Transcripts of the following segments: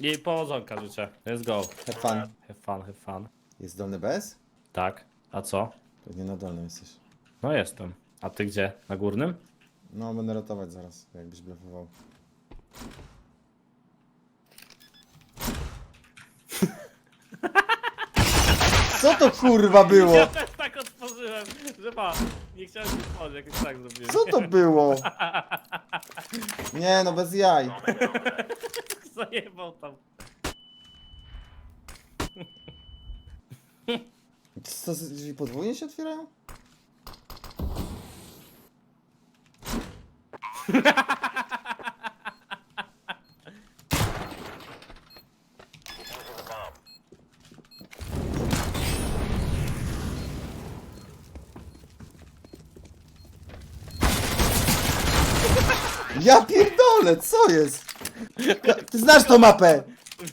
I powodzonka życzę. Let's go. Have fun. Have fun, have fun. Jest dolny bez? Tak. A co? Pewnie na dolnym jesteś. No jestem. A ty gdzie? Na górnym? No, będę ratować zaraz, jakbyś blefował. Co to kurwa było? Ja też tak otworzyłem, że ma. Nie chciałem się otworzyć, jakoś tak zrobiłem. Co to było? Nie no, bez jaj. Zajebał tam. Co, drzwi podwójnie się otwierają? Ja pierdolę, co jest? Ty znasz tą mapę!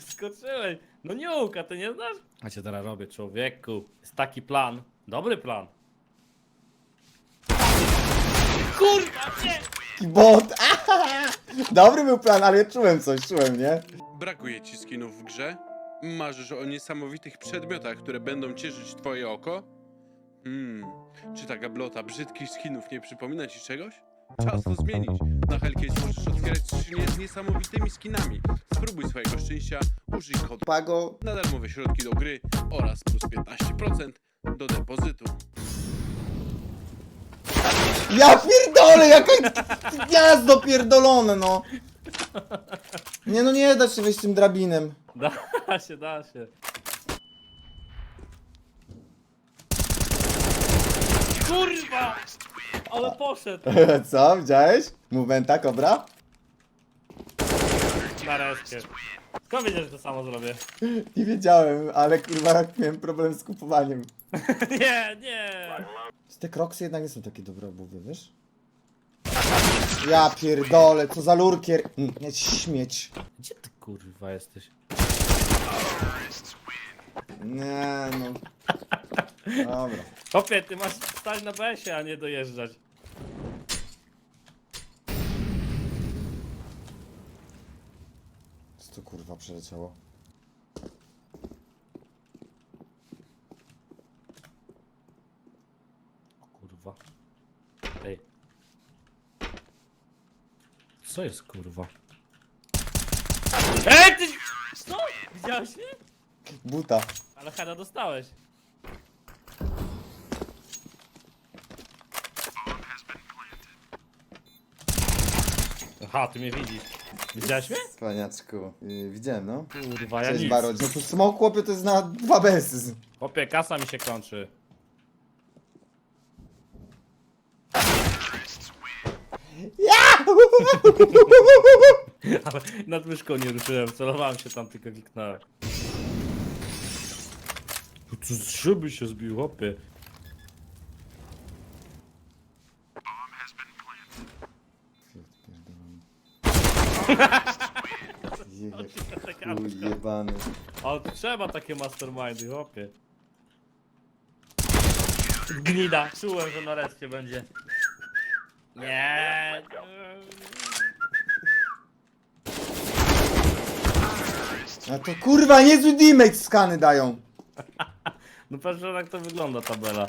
Wskoczyłeś. No niuka, ty nie znasz? A cię teraz robię, człowieku. Jest taki plan. Dobry plan. Kurwa, nie! Bot! Dobry był plan, ale czułem coś, czułem, nie? Brakuje ci skinów w grze? Marzysz o niesamowitych przedmiotach, które będą cieszyć twoje oko? Hmm, czy ta gablota brzydkich skinów nie przypomina ci czegoś? Czas to zmienić. Na Hellcase możesz otwierać skrzynie z niesamowitymi skinami. Spróbuj swojego szczęścia, użyj kodu Pago, na darmowe środki do gry oraz plus 15% do depozytu. Ja pierdolę, jaka gniazdo pierdolone, no! Nie no, nie da się wejść tym drabinem. Da się, da się. Kurwa! Ale poszedł. Co, widziałeś? Movementa, kobra? Nareszcie. Skąd wiedziesz, że to samo zrobię? Nie wiedziałem, ale kurwa miałem problem z kupowaniem. Nie, nie! Te kroksy jednak nie są takie dobre obuwie, wiesz? Ja pierdolę, co za lurkier. Mm, Nie, śmieć. Gdzie ty kurwa jesteś? Nie no. Dobra. Kopie, ty masz stać na BS-ie, a nie dojeżdżać. Co tu kurwa przeleciało? Kurwa. Ej. Co jest kurwa? Ej, ty! Co? Widziałeś mnie? Buta. Ale Hada dostałeś. Aha, ty mnie widzisz. Widziałeś mnie? Paniaczku. Yy, widziałem, no. Kurwa, ja Cześć nic. Barodź. No tu smok chłopie to jest na dwa besy. Popie, kasa mi się kończy. Ja! Ale nad myszką nie ruszyłem, celowałem się tam, tylko kliknąłem. No Co z szyby się zbił, chłopie. Jebany. Ale tu trzeba takie mastermindy, chłopie. Gnida, czułem, że nareszcie będzie. Nie. A to kurwa niezły damage skany dają. No patrz, jak to wygląda tabela.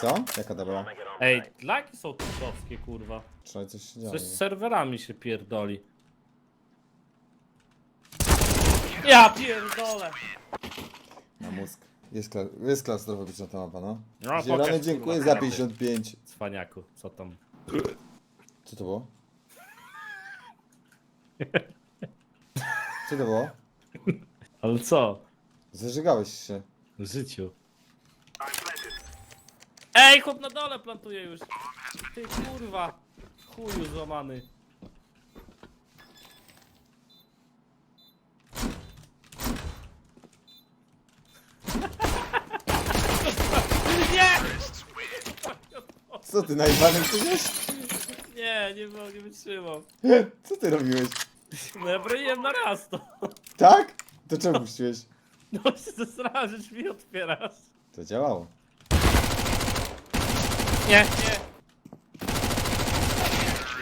Co? Jaka dobra? Ej, laki są tuszowskie, kurwa. Trzeba coś się Coś działo. z serwerami się pierdoli. Ja pierdolę! Na mózg. Jest, kla jest klaustrofobiczna ta mapa, no. No, Zielony pokaż, dziękuję kurwa, za karty. 55. Cwaniaku, co tam? Co to było? Co to było? Ale co? Zażygałeś się. W życiu. Ej, chłop na dole plantuje już. Ty kurwa. Chuju złamany. Nie! Co ty, najbanem przecież? Nie, nie, mo- nie wytrzymam. Co ty robiłeś? No ja broniłem na raz to. Tak? To czemu puściłeś? No się zesrałem, że drzwi otwierasz. To działało. Nie, nie.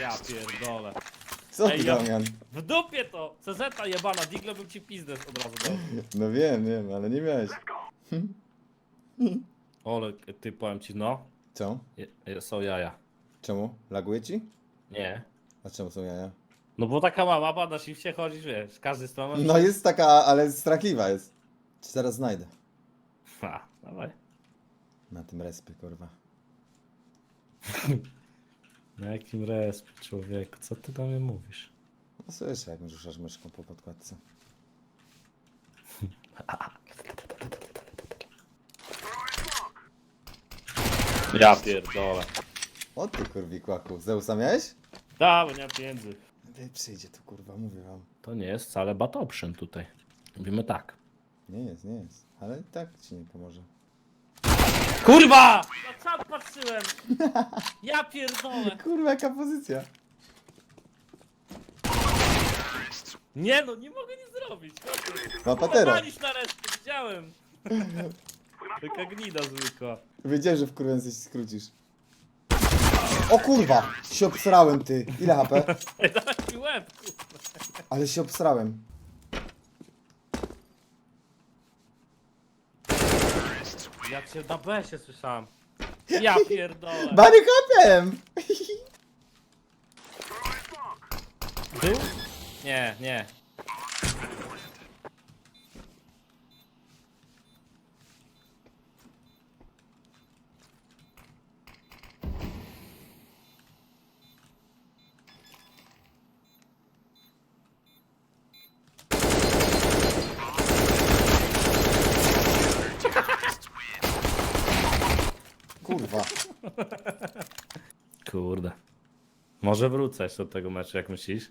Ja pierdolę. Co Ej, ty, ja- Damian? W dupie to! CZ jebana, Digle bym ci pizdę od razu dał. No wiem, wiem, ale nie miałeś. Ole, ty powiem ci, no. Co? Je, są jaja. Czemu? Laguje ci? Nie. A czemu są jaja? No bo taka mała mapa na shifcie chodzisz, wiesz, z każdej strony. No jest taka, ale strachliwa jest. Czy zaraz znajdę? Ha, dawaj. Na tym respie, kurwa. Na jakim resp, człowieku, co ty do mnie mówisz? No słyszę, jak ruszasz myszką po podkładce. Ja pierdolę. O ty kurwi kłaku, Zeusa miałeś? Da, bo nie mam pieniędzy. Wy przyjdzie tu kurwa, mówię wam. To nie jest wcale bad option tutaj. Mówimy tak. Nie jest, nie jest. Ale i tak ci nie pomoże. Kurwa! Na czat patrzyłem! Ja pierdolę! Kurwa, jaka pozycja. Nie no, nie mogę nic zrobić. Ma patera. Resztę, widziałem. Taka gnida zwykła. Wiedziałem, że w kurwę coś skrócisz. O kurwa! Się obsrałem ty. Ile HP? Taki łeb, kurwa. Ale się obsrałem. Ja cię na B się słyszałem. Ja pierdolę. Bary kapiem! Był? Nie, nie. Kurwa. Kurde. Może wrócę jeszcze do tego meczu, jak myślisz?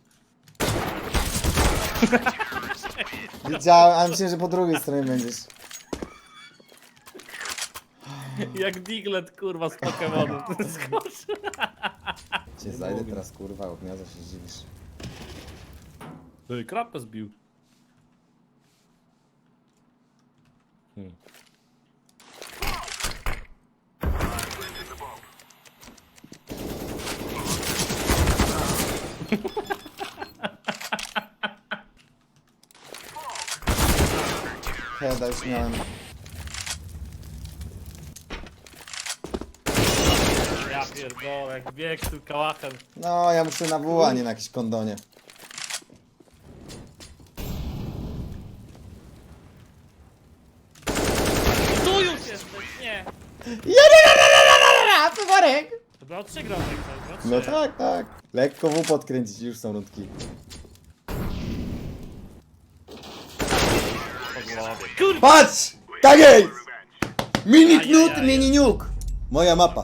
Wiedziałem, a myślałem, że po drugiej stronie będziesz. Jak Diglett, kurwa, z Pokemonów. Cię zajdę teraz kurwa, od gniazda się zdziwisz. Ej, Krapę zbił. Hmm. Heda już miałem. Ja pierdolę, jak bieg z tym kałachem. No, ja muszę na WA, nie na jakieś kondonie. Tu już jesteś, nie! A, Pumarek! To było trzy gramy, tak? No tak, tak. Lekko W podkręcić, już są rundki. Patrz! Tak jest! Mini knut, mini nuke! Moja mapa.